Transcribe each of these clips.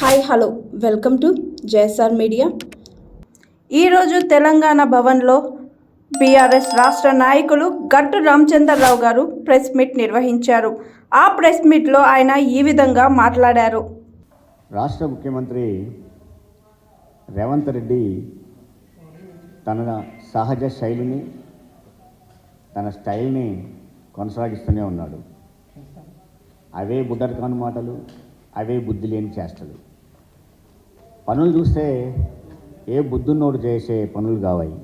Hi hello welcome to JSR media ఈరోజు తెలంగాణ భవన్లో BRS రాష్ట్ర నాయకులు గట్టు రామచంద్రరావు గారు ప్రెస్ మీట్ నిర్వహించారు. ఆ ప్రెస్ మీట్లో ఆయన ఈ విధంగా మాట్లాడారు. రాష్ట్ర ముఖ్యమంత్రి రేవంత్ రెడ్డి తన సహజ శైలిని తన స్టైల్ని కొనసాగిస్తూనే ఉన్నాడు. అవే బుడ్డరకాని మాటలు అవే బుద్ధి లేని చేష్టలు. పనులు చూస్తే ఏ బుద్ధున్నోడు చేసే పనులు కావాయి.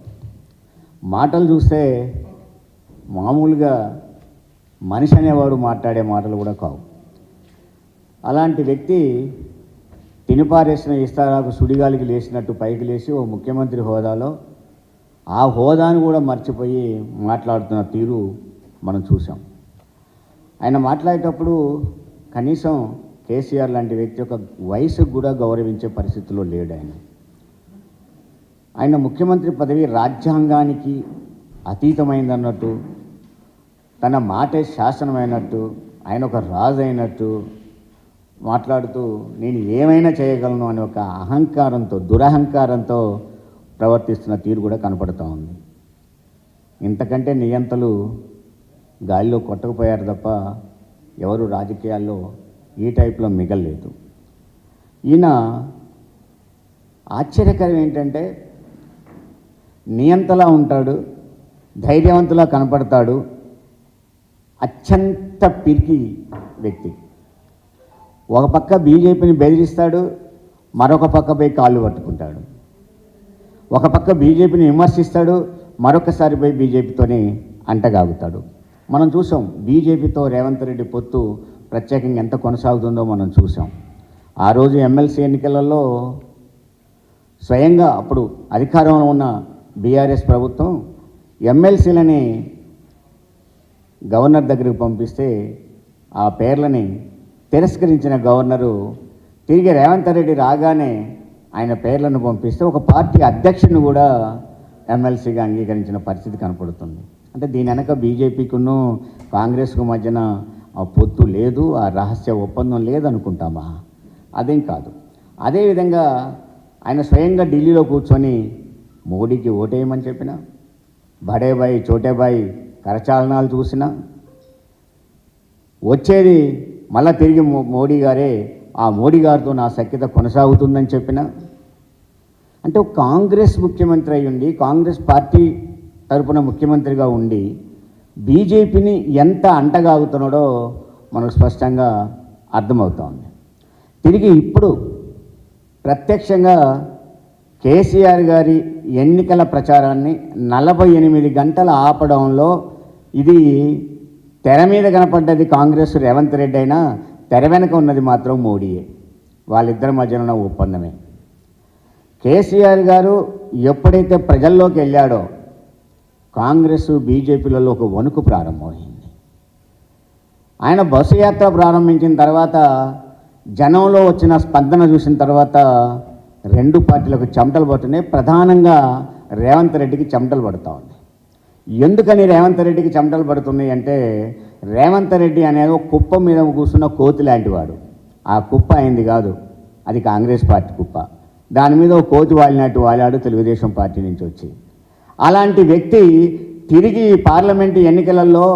మాటలు చూస్తే మామూలుగా మనిషి అనేవాడు మాట్లాడే మాటలు కూడా కావు. అలాంటి వ్యక్తి తినిపారేసిన ఇస్తారాకు సుడిగాలికి లేచినట్టు పైకి లేచి ఓ ముఖ్యమంత్రి హోదాలో ఆ హోదాను కూడా మర్చిపోయి మాట్లాడుతున్న తీరు మనం చూసాం ఆయన మాట్లాడేటప్పుడు కనీసం కేసీఆర్ లాంటి వ్యక్తి యొక్క వయసుకు కూడా గౌరవించే పరిస్థితిలో లేడు ఆయన. ఆయన ముఖ్యమంత్రి పదవి రాజ్యాంగానికి అతీతమైందన్నట్టు తన మాటే శాసనమైనట్టు ఆయన ఒక రాజు అయినట్టు మాట్లాడుతూ నేను ఏమైనా చేయగలను అనే ఒక అహంకారంతో దురహంకారంతో ప్రవర్తిస్తున్న తీరు కూడా కనపడుతూ ఉంది. ఇంతకంటే నియంతలు గాలిలో కొట్టకపోయారు తప్ప ఎవరు రాజకీయాల్లో ఈ టైప్లో మిగలలేదు. ఈయన ఆశ్చర్యకరం ఏంటంటే నియంతలా ఉంటాడు ధైర్యవంతులా కనపడతాడు అత్యంత పిరికి వ్యక్తి. ఒక పక్క బీజేపీని బెదిరిస్తాడు మరొక పక్క పోయి కాళ్ళు పట్టుకుంటాడు. ఒక పక్క బీజేపీని విమర్శిస్తాడు మరొకసారి పోయి బీజేపీతోనే అంటగాగుతాడు. మనం చూసాం బీజేపీతో రేవంత్ రెడ్డి పొత్తు ప్రత్యేకంగా ఎంత కొనసాగుతుందో మనం చూసాం. ఆ రోజు ఎమ్మెల్సీ ఎన్నికలలో స్వయంగా అప్పుడు అధికారంలో ఉన్న బీఆర్ఎస్ ప్రభుత్వం ఎమ్మెల్సీలని గవర్నర్ దగ్గరికి పంపిస్తే ఆ పేర్లని తిరస్కరించిన గవర్నరు తిరిగి రేవంత్ రెడ్డి రాగానే ఆయన పేర్లను పంపిస్తే ఒక పార్టీ అధ్యక్షుని కూడా ఎమ్మెల్సీగా అంగీకరించిన పరిస్థితి కనపడుతుంది. అంటే దీని వెనక బీజేపీకును కాంగ్రెస్కు మధ్యన ఆ పొత్తు లేదు ఆ రహస్య ఒప్పందం లేదనుకుంటామా? అదేం కాదు. అదేవిధంగా ఆయన స్వయంగా ఢిల్లీలో కూర్చొని మోడీకి ఓటేయమని చెప్పిన బడేబాయి చోటేబాయి కరచాలనాలు చూసినా వచ్చేది మళ్ళా తిరిగి మోడీ గారే ఆ మోడీ గారితో నా సఖ్యత కొనసాగుతుందని చెప్పిన. అంటే కాంగ్రెస్ ముఖ్యమంత్రి అయ్యుండి కాంగ్రెస్ పార్టీ తరపున ముఖ్యమంత్రిగా ఉండి బీజేపీని ఎంత అంటగాగుతున్నాడో మనకు స్పష్టంగా అర్థమవుతోంది. తిరిగి ఇప్పుడు ప్రత్యక్షంగా కేసీఆర్ గారి ఎన్నికల ప్రచారాన్ని నలభై ఎనిమిది గంటల ఆపడంలో ఇది తెర మీద కనపడ్డది కాంగ్రెస్ రేవంత్ రెడ్డి అయినా తెర వెనక ఉన్నది మాత్రం మోడీయే. వాళ్ళిద్దరి మధ్యన ఉన్న ఒప్పందమే. కేసీఆర్ గారు ఎప్పుడైతే ప్రజల్లోకి వెళ్ళాడో కాంగ్రెస్ బీజేపీలలో ఒక వణుకు ప్రారంభమైంది ఆయన బస్సు యాత్ర ప్రారంభించిన తర్వాత జనంలో వచ్చిన స్పందన చూసిన తర్వాత రెండు పార్టీలకు చెమటలు పడుతున్నాయి. ప్రధానంగా రేవంత్ రెడ్డికి చెమటలు పడుతూ ఉంది ఎందుకని రేవంత్ రెడ్డికి చెమటలు పడుతున్నాయి అంటే రేవంత్ రెడ్డి అనేది ఒక కుప్ప మీద కూర్చున్న కోతి లాంటివాడు ఆ కుప్ప అయింది కాదు అది కాంగ్రెస్ పార్టీ కుప్ప. దాని మీద ఓ కోతి వాలినట్టు వాలాడు తెలుగుదేశం పార్టీ నుంచి వచ్చి. అలాంటి వ్యక్తి తిరిగి పార్లమెంటు ఎన్నికలలో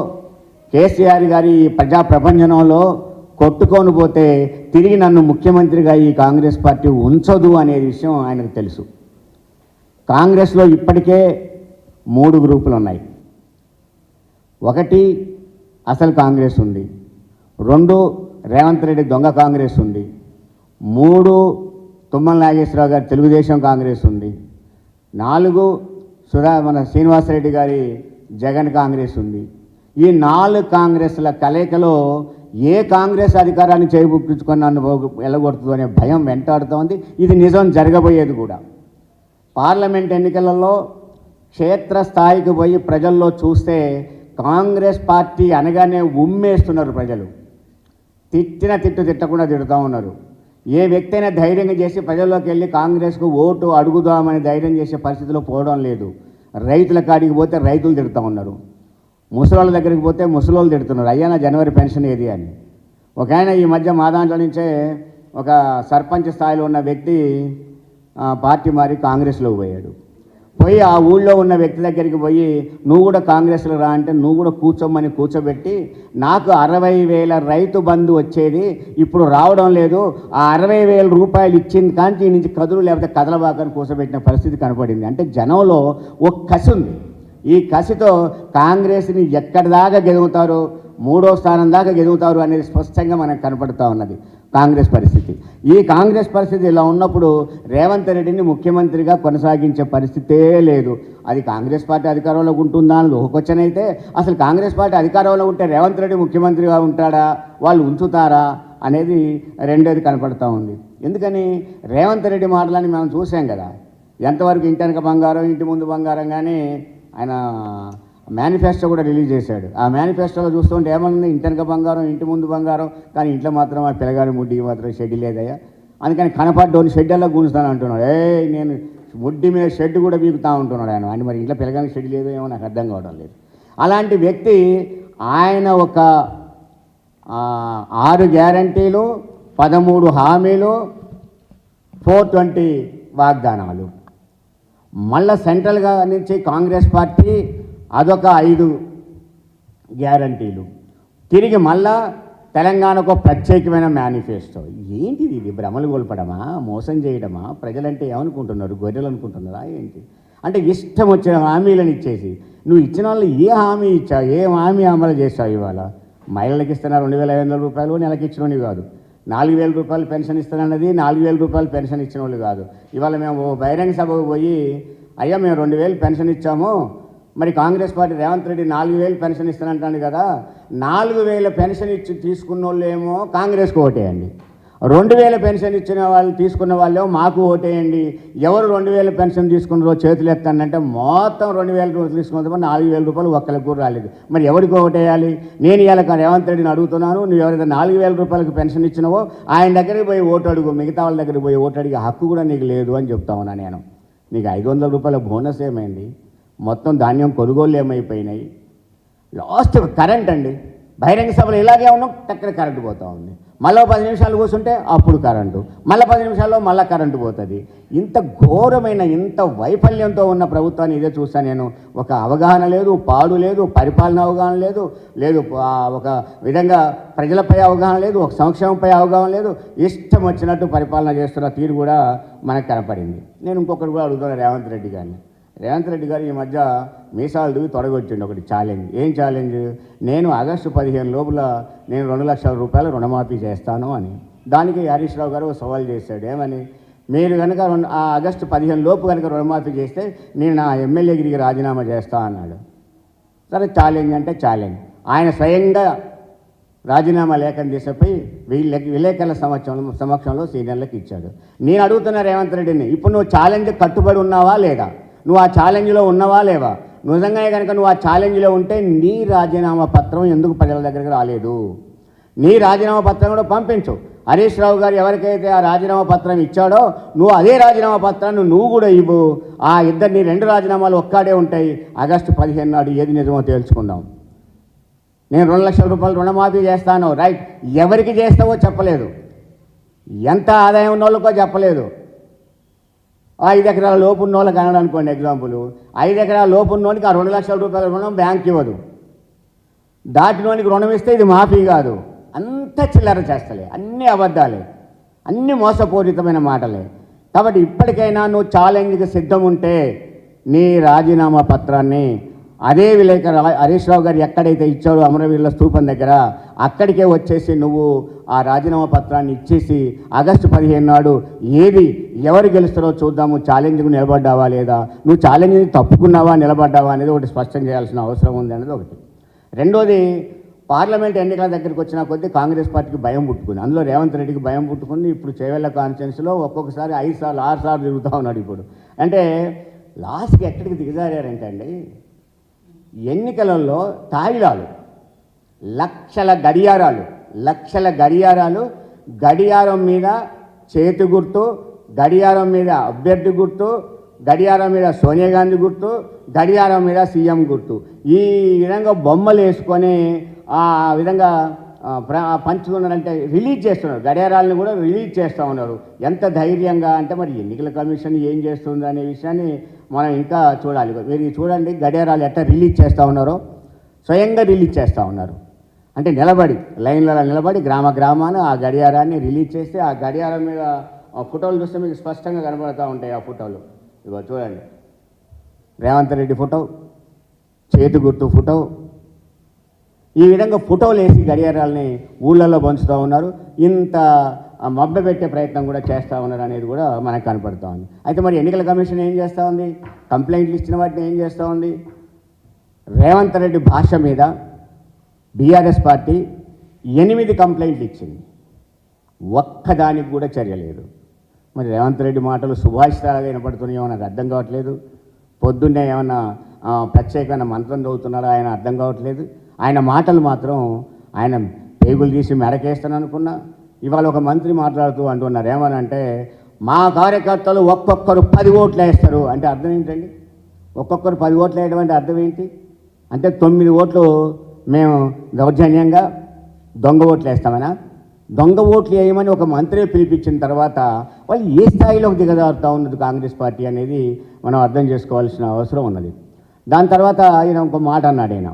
కేసీఆర్ గారి ఈ ప్రజా ప్రపంచంలో కొట్టుకొని పోతే తిరిగి నన్ను ముఖ్యమంత్రిగా ఈ కాంగ్రెస్ పార్టీ ఉంచదు అనే విషయం ఆయనకు తెలుసు. కాంగ్రెస్లో ఇప్పటికే మూడు గ్రూపులు ఉన్నాయి. ఒకటి అసలు కాంగ్రెస్ ఉంది. రెండు రేవంత్ రెడ్డి దొంగ కాంగ్రెస్ ఉంది. మూడు తుమ్మల నాగేశ్వరరావు గారి తెలుగుదేశం కాంగ్రెస్ ఉంది. నాలుగు సుధా మన శ్రీనివాసరెడ్డి గారి జగన్ కాంగ్రెస్ ఉంది. ఈ నాలుగు కాంగ్రెస్ల కలయికలో ఏ కాంగ్రెస్ అధికారాన్ని చేపుచ్చుకొని నన్ను వెళ్ళగొడుతుంది అనే భయం వెంటాడుతోంది ఇది నిజం జరగబోయేది కూడా. పార్లమెంట్ ఎన్నికలలో క్షేత్రస్థాయికి పోయి ప్రజల్లో చూస్తే కాంగ్రెస్ పార్టీ అనగానే ఉమ్మేస్తున్నారు ప్రజలు. తిట్టిన తిట్టు తిట్టకుండా తిడుతూ ఉన్నారు. ఏ వ్యక్తి అయినా ధైర్యంగా చేసి ప్రజల్లోకి వెళ్ళి కాంగ్రెస్కు ఓటు అడుగుదామని ధైర్యం చేసే పరిస్థితిలో పోవడం లేదు. రైతుల కాడికి పోతే రైతులు తిడుతూ ఉన్నారు. ముసలోళ్ళ దగ్గరికి పోతే ముసలోళ్ళు తిడుతున్నారు. అయ్యా నా జనవరి పెన్షన్ ఏది అని. ఒక ఆయన ఈ మధ్య మా దాంట్లో నుంచే ఒక సర్పంచ్ స్థాయిలో ఉన్న వ్యక్తి పార్టీ మారి కాంగ్రెస్లో పోయాడు. పోయి ఆ ఊళ్ళో ఉన్న వ్యక్తి దగ్గరికి పోయి నువ్వు కూడా కాంగ్రెస్లో రా అంటే నువ్వు కూడా కూర్చోమని కూర్చోబెట్టి నాకు అరవై వేల రైతు బంధు వచ్చేది ఇప్పుడు రావడం లేదు. ఆ అరవై వేల రూపాయలు ఇచ్చింది కానీ నుంచి కదులు లేకపోతే కదలబాకని కూర్చోబెట్టిన పరిస్థితి కనపడింది. అంటే జనంలో ఒక కసి ఉంది. ఈ కసితో కాంగ్రెస్ని ఎక్కడి దాకా గెలుగుతారు మూడో స్థానం దాకా గెలుగుతారు అనేది స్పష్టంగా మనకు కనపడుతూ ఉన్నది కాంగ్రెస్ పరిస్థితి. ఈ కాంగ్రెస్ పరిస్థితి ఇలా ఉన్నప్పుడు రేవంత్ రెడ్డిని ముఖ్యమంత్రిగా కొనసాగించే పరిస్థితే లేదు. అది కాంగ్రెస్ పార్టీ అధికారంలోకి ఉంటుందా అని ఒక అయితే అసలు కాంగ్రెస్ పార్టీ అధికారంలో ఉంటే రేవంత్ రెడ్డి ముఖ్యమంత్రిగా ఉంటాడా? వాళ్ళు ఉంచుతారా? అనేది రెండోది కనపడుతూ ఉంది. ఎందుకని? రేవంత్ రెడ్డి మాటలని మనం చూసాం కదా. ఎంతవరకు ఇంటి వెనక బంగారం ఇంటి ముందు బంగారం కానీ ఆయన మేనిఫెస్టో కూడా రిలీజ్ చేశాడు. ఆ మేనిఫెస్టోలో చూస్తుంటే ఏమన్నా ఇంటి బంగారం ఇంటి ముందు బంగారం కానీ ఇంట్లో మాత్రం ఆ పిల్లగాడి ముడ్డికి మాత్రం షెడ్ లేదయ్యా. అందుకని కనపడ్డోని షెడ్డల్లో గుంజుతాను అంటున్నాడు. ఏ నేను ముడ్డి మీద షెడ్ కూడా బీగుతా ఉంటున్నాడు ఆయన. అంటే మరి ఇంట్లో పిల్లగానికి షెడ్ లేదో ఏమో నాకు అర్థం కావడం లేదు. అలాంటి వ్యక్తి ఆయన ఒక ఆరు గ్యారంటీలు పదమూడు హామీలు ఫోర్ ట్వంటీ వాగ్దానాలు. మళ్ళా సెంట్రల్గా నుంచి కాంగ్రెస్ పార్టీ అదొక ఐదు గ్యారంటీలు. తిరిగి మళ్ళా తెలంగాణకు ఒక ప్రత్యేకమైన మేనిఫెస్టో. ఏంటిది ఇది? భ్రమలు గొల్పడమా మోసం చేయడమా? ప్రజలంటే ఏమనుకుంటున్నారు? గొర్రెలు అనుకుంటున్నారా? ఏంటి? అంటే ఇష్టం వచ్చిన హామీలను ఇచ్చేసి. నువ్వు ఇచ్చిన వాళ్ళు ఏ హామీ ఇచ్చావు? ఏ హామీ అమలు చేసావు ఇవాళ? మహిళలకు ఇస్తున్న రెండు వేల ఐదు వందల రూపాయలు నెలకి ఇచ్చినవి కాదు. నాలుగు వేల రూపాయలు పెన్షన్ ఇస్తానన్నది నాలుగు వేల రూపాయలు పెన్షన్ ఇచ్చిన వాళ్ళు కాదు. ఇవాళ మేము బహిరంగ సభకు పోయి అయ్యా మేము రెండు వేలు పెన్షన్ ఇచ్చాము. మరి కాంగ్రెస్ పార్టీ రేవంత్ రెడ్డి నాలుగు వేలు పెన్షన్ ఇస్తానంటాడు కదా నాలుగు వేల పెన్షన్ ఇచ్చి తీసుకున్న వాళ్ళేమో కాంగ్రెస్కి ఓటేయండి. రెండు వేల పెన్షన్ ఇచ్చిన వాళ్ళు తీసుకున్న వాళ్ళు మాకు ఓటేయండి. ఎవరు రెండు వేల పెన్షన్ తీసుకున్నారో చేతులు ఎత్తానంటే మొత్తం రెండు వేల రూపాయలు తీసుకున్న నాలుగు వేల రూపాయలు ఒక్కరికి కూడా రాలేదు. మరి ఎవరికి ఓటేయాలి? నేను ఇలా రేవంత్ రెడ్డిని అడుగుతున్నాను నువ్వు ఎవరైతే నాలుగు వేల రూపాయలకు పెన్షన్ ఇచ్చినావో ఆయన దగ్గరికి పోయి ఓటు అడుగు మిగతా వాళ్ళ దగ్గరికి పోయి ఓటు అడిగే హక్కు కూడా నీకు లేదు అని చెప్తా ఉన్నా నేను. నీకు ఐదు వందల రూపాయల బోనస్ ఏమైంది? మొత్తం ధాన్యం కొనుగోలు ఏమైపోయినాయి. లాస్ట్ కరెంట్ అండి. బహిరంగ సభలు ఇలాగే ఉన్నాం టక్కన కరెంటు పోతూ ఉంది. మళ్ళీ పది నిమిషాలు కూర్చుంటే అప్పుడు కరెంటు మళ్ళీ పది నిమిషాల్లో మళ్ళీ కరెంటు పోతుంది. ఇంత ఘోరమైన ఇంత వైఫల్యంతో ఉన్న ప్రభుత్వాన్ని ఇదే చూస్తాను నేను. ఒక అవగాహన లేదు పాడు లేదు పరిపాలన అవగాహన లేదు లేదు ఒక విధంగా ప్రజలపై అవగాహన లేదు ఒక సంక్షేమంపై అవగాహన లేదు. ఇష్టం వచ్చినట్టు పరిపాలన చేస్తున్న తీరు కూడా మనకు కనపడింది. నేను ఇంకొకటి కూడా అడుగుతాను రేవంత్ రెడ్డి గారిని. రేవంత్ రెడ్డి గారు ఈ మధ్య మీసాలు దిగి తొడగొచ్చిండు ఒకటి ఛాలెంజ్ ఏం ఛాలెంజ్ నేను ఆగస్టు పదిహేను లోపల నేను రెండు లక్షల రూపాయలు రుణమాఫీ చేస్తాను అని. దానికి హరీష్ రావు గారు సవాల్ చేశాడు. ఏమని? మీరు కనుక ఆ ఆగస్టు పదిహేను లోపు కనుక రుణమాఫీ చేస్తే నేను నా ఎమ్మెల్యేగిరికి రాజీనామా చేస్తా అన్నాడు. సరే ఛాలెంజ్ అంటే ఛాలెంజ్ ఆయన స్వయంగా రాజీనామా లేఖను తీసుకుపోయి వీళ్ళకి విలేకరుల సమక్షంలో సమక్షంలో సీనియర్లకు ఇచ్చాడు. నేను అడుగుతున్నా రేవంత్ రెడ్డిని ఇప్పుడు నువ్వు ఛాలెంజ్ కట్టుబడి ఉన్నావా లేదా? నువ్వు ఆ ఛాలెంజ్లో ఉన్నావా లేవా? నిజంగానే కనుక నువ్వు ఆ ఛాలెంజ్లో ఉంటే నీ రాజీనామా పత్రం ఎందుకు ప్రజల దగ్గరికి రాలేదు? నీ రాజీనామా పత్రం కూడా పంపించు. హరీష్ రావు గారు ఎవరికైతే ఆ రాజీనామా పత్రం ఇచ్చాడో నువ్వు అదే రాజీనామా పత్రాన్ని నువ్వు కూడా ఇవ్వు. ఆ ఇద్దరిని రెండు రాజీనామాలు ఒక్కడే ఉంటాయి. ఆగస్టు పదిహేను నాడు ఏది నిజమో తేల్చుకుందాం నేను రెండు లక్షల రూపాయలు రుణమాఫీ చేస్తాను. రైట్. ఎవరికి చేస్తావో చెప్పలేదు. ఎంత ఆదాయం ఉన్న వాళ్ళకో చెప్పలేదు. ఐదు ఎకరాల లోపు ఉన్న వాళ్ళకి అన్నాడు అనుకోండి ఎగ్జాంపుల్ ఐదు ఎకరాల లోపు ఉన్నోనికి ఆ రెండు లక్షల రూపాయల రుణం బ్యాంక్ ఇవ్వదు. దాటినోనికి రుణం ఇస్తే ఇది మాఫీ కాదు. అంత చిల్లర చేస్తలే. అన్ని అబద్ధాలే. అన్ని మోసపూరితమైన మాటలే. కాబట్టి ఇప్పటికైనా నువ్వు ఛాలెంజ్కి సిద్ధం ఉంటే నీ రాజీనామా పత్రాన్ని అదే విలేకరు హరీష్ రావు గారు ఎక్కడైతే ఇచ్చాడో అమరవీరుల స్థూపం దగ్గర అక్కడికే వచ్చేసి నువ్వు ఆ రాజీనామా పత్రాన్ని ఇచ్చేసి ఆగస్టు పదిహేను నాడు ఏది ఎవరు గెలుస్తారో చూద్దాము ఛాలెంజ్కు నిలబడ్డావా లేదా? నువ్వు ఛాలెంజ్ని తప్పుకున్నావా నిలబడ్డావా అనేది ఒకటి స్పష్టం చేయాల్సిన అవసరం ఉంది అనేది ఒకటి. రెండోది పార్లమెంట్ ఎన్నికల దగ్గరికి వచ్చిన కొద్దీ కాంగ్రెస్ పార్టీకి భయం పుట్టుకుంది. అందులో రేవంత్ రెడ్డికి భయం పుట్టుకుంది. ఇప్పుడు చేవెళ్ళ కాన్ఫరెన్స్లో ఒక్కొక్కసారి ఐదు సార్లు ఆరు సార్లు తిరుగుతూ ఉన్నాడు ఇప్పుడు. అంటే లాస్ట్కి ఎక్కడికి దిగజారంటే అండి ఎన్నికలలో తాయిలాలు లక్షల గడియారాలు లక్షల గడియారాలు గడియారం మీద చేతి గుర్తు గడియారం మీద అభ్యర్థి గుర్తు గడియారం మీద సోనియా గాంధీ గుర్తు గడియారం మీద సీఎం గుర్తు. ఈ విధంగా బొమ్మలు వేసుకొని ఆ విధంగా పంచుతున్నారంటే రిలీజ్ చేస్తున్నారు. గడియారాలను కూడా రిలీజ్ చేస్తూ ఉన్నారు. ఎంత ధైర్యంగా అంటే మరి ఎన్నికల కమిషన్ ఏం చేస్తుంది అనే విషయాన్ని మనం ఇంకా చూడాలి. మీరు చూడండి గడియారాలు ఎట్లా రిలీజ్ చేస్తూ ఉన్నారో. స్వయంగా రిలీజ్ చేస్తూ ఉన్నారు. అంటే నిలబడి లైన్లలో నిలబడి గ్రామ గ్రామాన ఆ గడియారాన్ని రిలీజ్ చేస్తే ఆ గడియారం మీద ఫోటోలు చూస్తే మీకు స్పష్టంగా కనబడుతూ ఉంటాయి ఆ ఫోటోలు. ఇగో చూడండి. రేవంత్ రెడ్డి ఫోటో చేతి గుర్తు ఫోటో ఈ విధంగా ఫోటోలు వేసి గడియారాలని ఊళ్ళల్లో పంచుతూ ఉన్నారు. ఇంత మబ్బ పెట్టే ప్రయత్నం కూడా చేస్తూ ఉన్నారు అనేది కూడా మనకు కనపడుతూ ఉంది. అయితే మరి ఎన్నికల కమిషన్ ఏం చేస్తూ ఉంది? కంప్లైంట్లు ఇచ్చిన వాటిని ఏం చేస్తూ ఉంది? రేవంత్ రెడ్డి భాష మీద బీఆర్ఎస్ పార్టీ ఎనిమిది కంప్లైంట్లు ఇచ్చింది. ఒక్కదానికి కూడా చర్య లేదు. మరి రేవంత్ రెడ్డి మాటలు సుభాషితాలుగా వినపడుతున్నాయో నాకు అర్థం కావట్లేదు. పొద్దున్నే ఏమన్నా ప్రత్యేకమైన మంత్రం చదువుతున్నారో ఆయన అర్థం కావట్లేదు. ఆయన మాటలు మాత్రం ఆయన పేగులు తీసి మెడకేస్తాను అనుకున్నా ఇవాళ ఒక మంత్రి మాట్లాడుతూ అంటున్నారు ఏమనంటే మా కార్యకర్తలు ఒక్కొక్కరు పది ఓట్లు వేస్తారు. అంటే అర్థం ఏంటండి? ఒక్కొక్కరు పది ఓట్లు వేయడం అంటే అర్థం ఏంటి? అంటే తొమ్మిది ఓట్లు మేము దౌర్జన్యంగా దొంగ ఓట్లు వేస్తామనా? దొంగ ఓట్లు వేయమని ఒక మంత్రి పిలిపించిన తర్వాత వాళ్ళు ఏ స్థాయిలోకి దిగజారుతూ ఉన్నది కాంగ్రెస్ పార్టీ అనేది మనం అర్థం చేసుకోవాల్సిన అవసరం ఉన్నది. దాని తర్వాత ఆయన ఒక మాట అన్నాడు ఆయన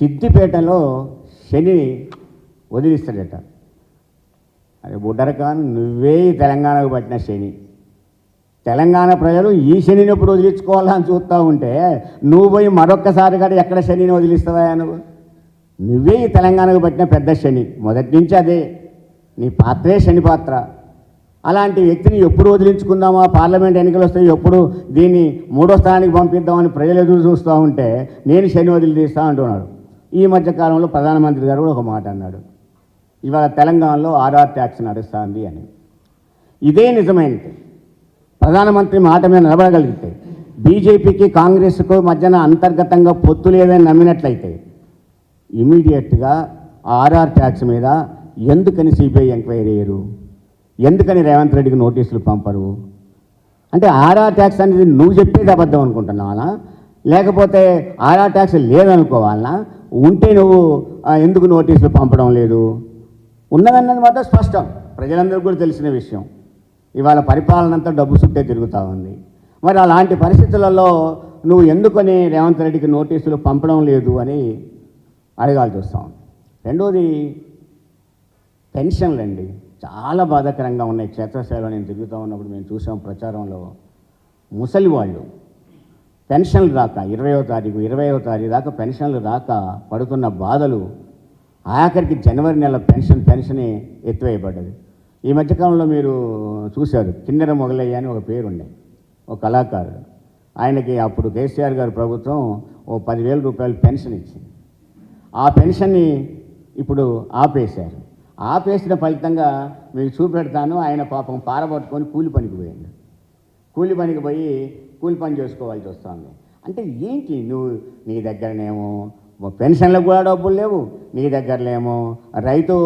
సిద్దిపేటలో శని వదిలిస్తాడట. అరే బుడ్డరకాన్ నువ్వే తెలంగాణకు పట్టిన శని. తెలంగాణ ప్రజలు ఈ శనిని ఎప్పుడు వదిలించుకోవాలని చూస్తూ ఉంటే నువ్వు పోయి మరొక్కసారి కూడా ఎక్కడ శనిని వదిలిస్తావా నువ్వు? నువ్వే ఈ తెలంగాణకు పట్టిన పెద్ద శని. మొదటి నుంచి అదే. నీ పాత్రే శని పాత్ర. అలాంటి వ్యక్తిని ఎప్పుడు వదిలించుకుందామా? పార్లమెంట్ ఎన్నికలు వస్తాయి ఎప్పుడు దీన్ని మూడో స్థానానికి పంపిద్దామని ప్రజలు ఎదురు చూస్తూ ఉంటే నేను శని వదిలి తీస్తా అంటున్నాడు. ఈ మధ్య కాలంలో ప్రధానమంత్రి గారు కూడా ఒక మాట అన్నాడు. ఇవాళ తెలంగాణలో ఆర్ఆర్ ట్యాక్స్ నడుస్తుంది అని. ఇదే నిజమైనది ప్రధానమంత్రి మాట మీద నిలబడగలిగితే బీజేపీకి కాంగ్రెస్కు మధ్యన అంతర్గతంగా పొత్తు లేదని నమ్మినట్లయితే ఇమీడియట్గా ఆర్ఆర్ ట్యాక్స్ మీద ఎందుకని సిబిఐ ఎంక్వైరీ చేయరు ఎందుకని రేవంత్ రెడ్డికి నోటీసులు పంపరు? అంటే ఆర్ఆర్ ట్యాక్స్ అనేది నువ్వు చెప్పేది అబద్ధం అనుకుంటున్నావా? లేకపోతే ఆర్ఆర్ ట్యాక్స్ లేదనుకోవాలనా ఉంటే నువ్వు ఎందుకు నోటీసులు పంపడం లేదు? ఉన్నదన్నది మాత్రం స్పష్టం. ప్రజలందరికీ కూడా తెలిసిన విషయం. ఇవాళ పరిపాలన అంతా డబ్బు చుట్టే తిరుగుతూ ఉంది. మరి అలాంటి పరిస్థితులలో నువ్వు ఎందుకని రేవంత్ రెడ్డికి నోటీసులు పంపడం లేదు అని అడగాల్సి వస్తాం రెండోది పెన్షన్లండి చాలా బాధాకరంగా ఉన్నాయి. క్షేత్రస్థాయిలో నేను తిరుగుతూ ఉన్నప్పుడు మేము చూసాం ప్రచారంలో. ముసలి వాళ్ళు పెన్షన్లు రాక ఇరవయో తారీఖు ఇరవయో తారీఖు దాకా పెన్షన్లు రాక పడుతున్న బాధలు ఆఖరికి జనవరి నెల పెన్షన్ పెన్షనే ఎత్తువేయబడ్డది. ఈ మధ్యకాలంలో మీరు చూశారు కిన్నెర మొగలయ్య అని ఒక పేరుండే ఒక కళాకారుడు. ఆయనకి అప్పుడు కేసీఆర్ గారు ప్రభుత్వం ఓ పదివేల రూపాయలు పెన్షన్ ఇచ్చింది. ఆ పెన్షన్ని ఇప్పుడు ఆపేశారు. ఆపేసిన ఫలితంగా మీకు చూపెడతాను ఆయన పాపం పారబట్టుకొని కూలి పనికి పోయింది కూలి పనికి పోయి కూలి పని చేసుకోవాల్సి వస్తుంది. అంటే ఏంటి నువ్వు నీ దగ్గరనేమో పెన్షన్లకు కూడా డబ్బులు లేవు నీ దగ్గరలేమో రైతు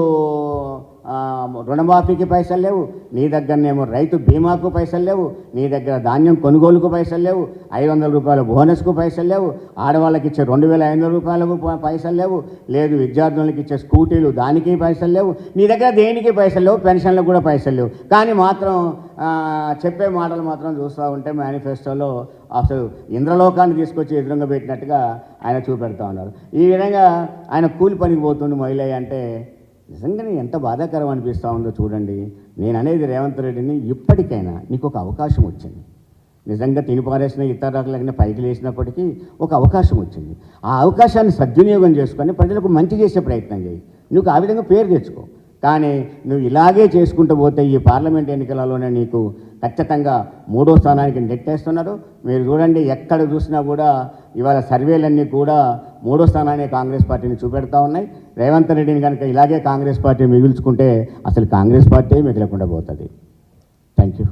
రుణమాఫీకి పైసలు లేవు. నీ దగ్గరనేమో రైతు బీమాకు పైసలు లేవు. నీ దగ్గర ధాన్యం కొనుగోలుకు పైసలు లేవు. ఐదు వందల రూపాయల బోనస్కు పైసలు లేవు. ఆడవాళ్ళకి ఇచ్చే రెండు వేల ఐదు వందల రూపాయలకు పైసలు లేవు. లేదు విద్యార్థులకు ఇచ్చే స్కూటీలు దానికి పైసలు లేవు. నీ దగ్గర దేనికి పైసలు లేవు? పెన్షన్లకు కూడా పైసలు లేవు. కానీ మాత్రం చెప్పే మాటలు మాత్రం చూస్తూ ఉంటే మేనిఫెస్టోలో అసలు ఇంద్రలోకాన్ని తీసుకొచ్చి ఎదురుగా పెట్టినట్టుగా ఆయన చూపెడతా ఉన్నారు. ఈ విధంగా ఆయన కూలి పనికి పోతుండే మహిళ అంటే నిజంగానే ఎంత బాధాకరం అనిపిస్తూ ఉందో చూడండి. నేను అనేది రేవంత్ రెడ్డిని ఇప్పటికైనా నీకు ఒక అవకాశం వచ్చింది. నిజంగా తినిపారేసిన ఇతరులకి పైకి లేచినప్పటికీ ఒక అవకాశం వచ్చింది. ఆ అవకాశాన్ని సద్వినియోగం చేసుకొని ప్రజలకు మంచి చేసే ప్రయత్నం చేయి. నువ్వు ఆ విధంగా పేరు తెచ్చుకో. కానీ నువ్వు ఇలాగే చేసుకుంటూ పోతే ఈ పార్లమెంట్ ఎన్నికలలోనే నీకు ఖచ్చితంగా మూడో స్థానానికి నెట్టేస్తున్నారు. మీరు చూడండి ఎక్కడ చూసినా కూడా ఇవాళ సర్వేలన్నీ కూడా మూడో స్థానాన్ని కాంగ్రెస్ పార్టీని చూపెడతా ఉన్నాయి. రేవంత్ రెడ్డిని కనుక ఇలాగే కాంగ్రెస్ పార్టీ మిగుల్చుకుంటే అసలు కాంగ్రెస్ పార్టీ మిగలకుండా పోతుంది. Thank you